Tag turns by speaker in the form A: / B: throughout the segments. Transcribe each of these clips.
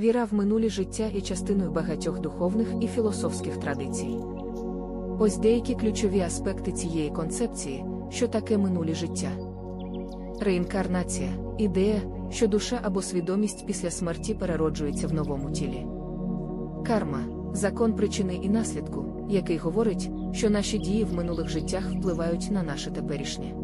A: Віра в минулі життя є частиною багатьох духовних і філософських традицій. Ось деякі ключові аспекти цієї концепції, що таке минулі життя. Реінкарнація ідея, що душа або свідомість після смерті перероджується в новому тілі. Карма закон причини і наслідку, який говорить, що наші дії в минулих життях впливають на наше теперішнє.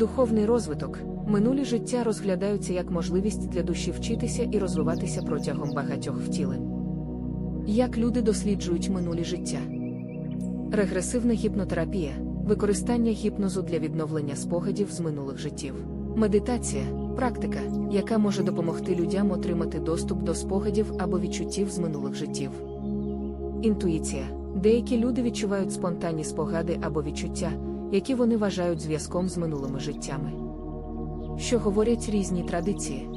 A: Духовний розвиток, минулі життя розглядаються як можливість для душі вчитися і розвиватися протягом багатьох втілень. Як люди досліджують минулі життя? Регресивна гіпнотерапія, використання гіпнозу для відновлення спогадів з минулих життів. Медитація практика, яка може допомогти людям отримати доступ до спогадів або відчуттів з минулих життів. Інтуїція деякі люди відчувають спонтанні спогади або відчуття, які вони вважають зв'язком з минулими життями. Що говорять різні традиції?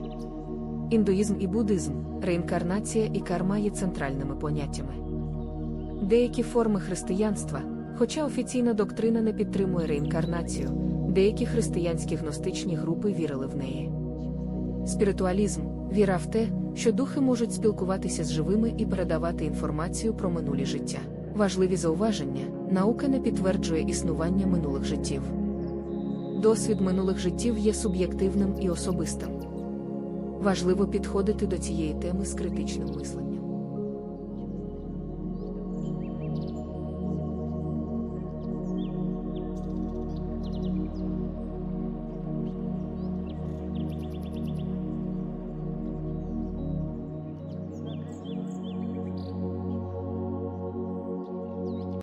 A: Індуїзм і буддизм, реінкарнація і карма є центральними поняттями. Деякі форми християнства, хоча офіційна доктрина не підтримує реінкарнацію, деякі християнські гностичні групи вірили в неї. Спіритуалізм віра в те, що духи можуть спілкуватися з живими і передавати інформацію про минулі життя. Важливі зауваження, наука не підтверджує існування минулих життів. Досвід минулих життів є суб'єктивним і особистим. Важливо підходити до цієї теми з критичним мисленням.